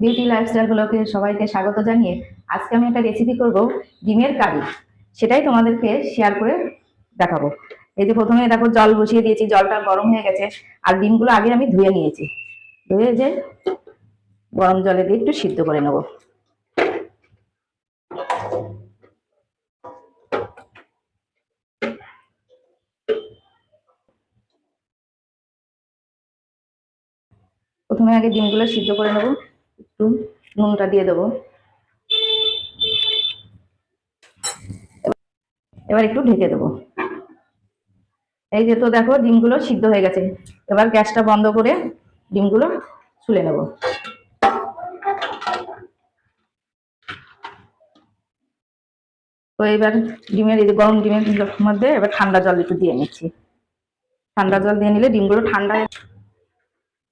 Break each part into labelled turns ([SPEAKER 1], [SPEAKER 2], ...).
[SPEAKER 1] Beauty লাইফস্টাইলগুলোকে সবাইকে স্বাগত জানিয়ে আজকে আমি একটা রেসিপি করব ডিমের কারি। সেটাই তোমাদেরকে শেয়ার করে দেখাবো। এই যে প্রথমে দেখো জল বসিয়ে দিয়েছি, জলটা গরম হয়ে গেছে, আর ডিমগুলো আগে আমি ধুয়ে নিয়েছি। ধুয়ে যে গরম জলে দিয়ে একটু সিদ্ধ করে নেব। প্রথমে আগে ডিমগুলো সিদ্ধ করে নেব। একটু নুনটা দিয়ে দেবো। এবার একটু ঢেকে দেবো। এই যে তো দেখো ডিমগুলো সিদ্ধ হয়ে গেছে। এবার গ্যাসটা বন্ধ করে ডিমগুলো ছুলে নেব। তো এবার ডিমের এই গরম ডিমের মধ্যে এবার ঠান্ডা জল একটু দিয়ে নিচ্ছি। ঠান্ডা জল দিয়ে নিলে ডিমগুলো ঠান্ডা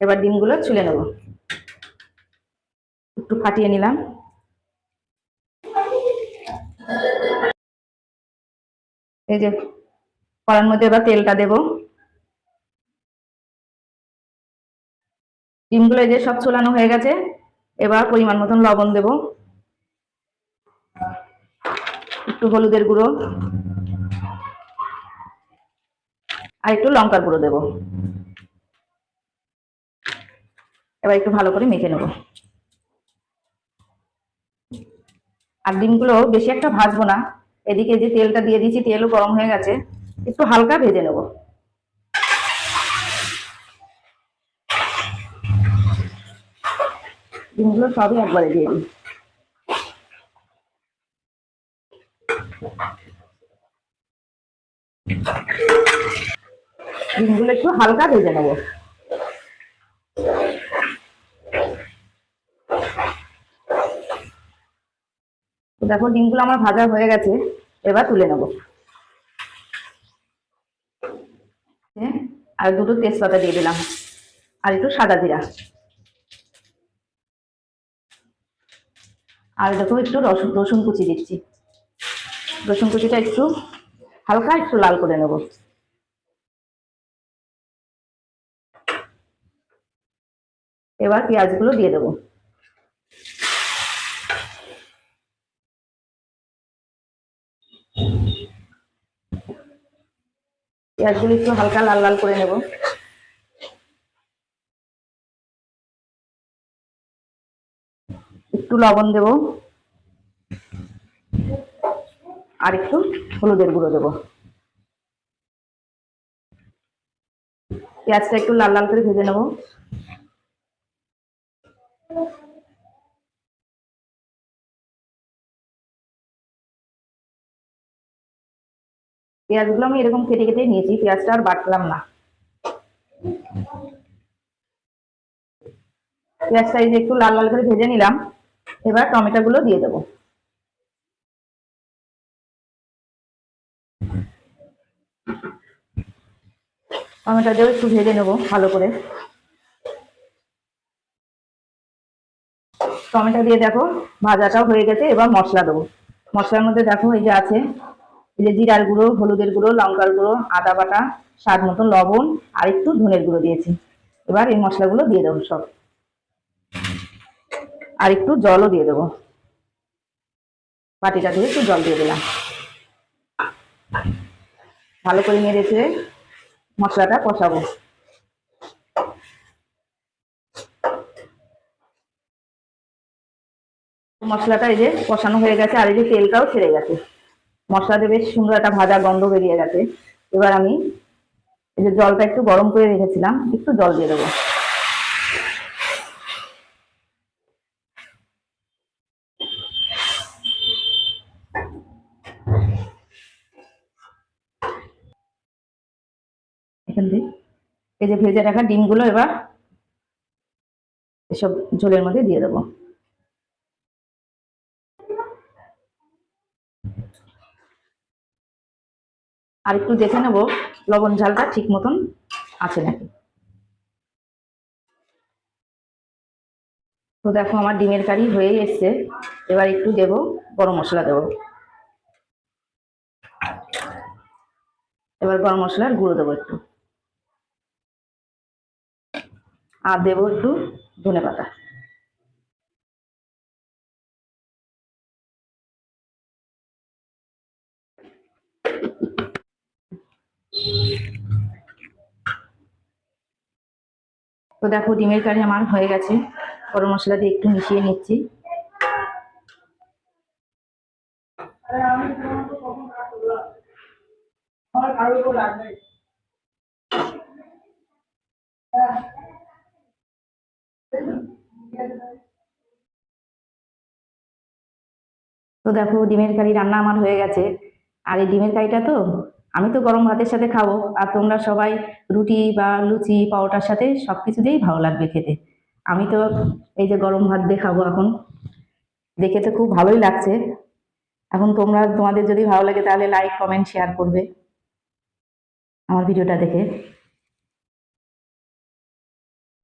[SPEAKER 1] এবার ডিমগুলো ছুলে নেব। একটু ফাটিয়ে নিলাম। এই যে কড়ার মধ্যে এবার তেলটা দেব। ডিমগুলো যে সব ছোলানো হয়ে গেছে, এবার পরিমাণ মতন লবণ দেব। একটু হলুদের গুঁড়ো। আর একটু লঙ্কার গুঁড়ো দেবো। এবার একটু ভালো করে মেখে নেব। আর ডিমগুলো বেশি একটা ভাজবো না। এদিকে যে তেলটা দিয়ে দিয়েছি, তেলও গরম হয়ে গেছে। একটু হালকা ভেজে নেব। ডিমগুলো সবই একবারে দিয়ে দিই। ডিমগুলো একটু হালকা ভেজে নেব তো দেখো, ডিমগুলো আমার ভাজা হয়ে গেছে, এবার তুলে নেব। আর দুটো তেজপাতা দিয়ে দিলাম, আর একটু সাদা জিরা। আর দেখো, একটু রসুন রসুন কুচি দিচ্ছি। রসুন কুচিটা একটু হালকা, একটু লাল করে নেব। এবার পেঁয়াজগুলো দিয়ে দেবো। পেঁয়াজগুলো একটু হালকা লাল লাল করে নেব। একটু লবণ দেব। আর একটু হলুদের গুঁড়ো দেব। পেঁয়াজটা একটু লাল লাল করে ভেজে নেব। পেঁয়াজগুলো আমি এরকম কেটে কেটে নিয়েছি, পেঁয়াজটা আর বাটলাম না। পেঁয়াজটা এই যে একটু লাল লাল করে ভেজে নিলাম, এবার টমেটো গুলো দিয়ে দেবো। টমেটো দিয়েও একটু ভেজে নেব ভালো করে। টমেটো দিয়ে দেখো, ভাজাটাও হয়ে গেছে, এবার মশলা দেবো। মশলার মধ্যে দেখো এই যে আছে এই যে জিরার গুঁড়ো, হলুদের গুঁড়ো, লঙ্কার গুঁড়ো, আদা বাটা, স্বাদ মতন লবণ, আর একটু ধনের গুঁড়ো দিয়েছি। এবার এই মশলাগুলো দিয়ে দেবো সব। আর একটু জলও দিয়ে দেবো। বাটিটা দিয়ে একটু জল দিয়ে দিলাম। ভালো করে নিয়ে রেখে মশলাটা কষাবো। মশলাটা এই যে কষানো হয়ে গেছে, আর এই যে তেলটাও ছেড়ে গেছে। মশলাতে বেশ সুন্দর একটা ভাজা গন্ধ বেরিয়ে গেছে। এবার আমি এই যে জলটা একটু গরম করে রেখেছিলাম, একটু জল দিয়ে দেবো। এখান থেকে এই যে ভেজে রাখা ডিমগুলো এবার এসব ঝোলের মধ্যে দিয়ে দেবো। আর একটু দেখে নেব, লবণ ঝালটা ঠিক মতন আছে নাকি। তো দেখো আমার ডিমের কারি হয়েই এসছে, এবার একটু দেব, গরম মশলা দেব। এবার গরম মশলার গুঁড়ো দেবো একটু। আর দেবো একটু ধনে পাতা। তো দেখো ডিমের কারি আমার হয়ে গেছে। গরম মশলা দিয়ে একটু মিশিয়ে নিচ্ছি। তো দেখো ডিমের কারি রান্না আমার হয়ে গেছে। আর এই ডিমের কারিটা তো আমি তো গরম ভাতের সাথে খাব, আর তোমরা সবাই রুটি বা লুচি, পাওটার সাথে সব কিছু দিয়েই ভালো লাগবে খেতে। আমি তো এই যে গরম ভাত দিয়ে খাব এখন। দেখে তো খুব ভালোই লাগছে। এখন তোমরা, তোমাদের যদি ভালো লাগে তাহলে লাইক কমেন্ট শেয়ার করবে। আমার ভিডিওটা দেখে।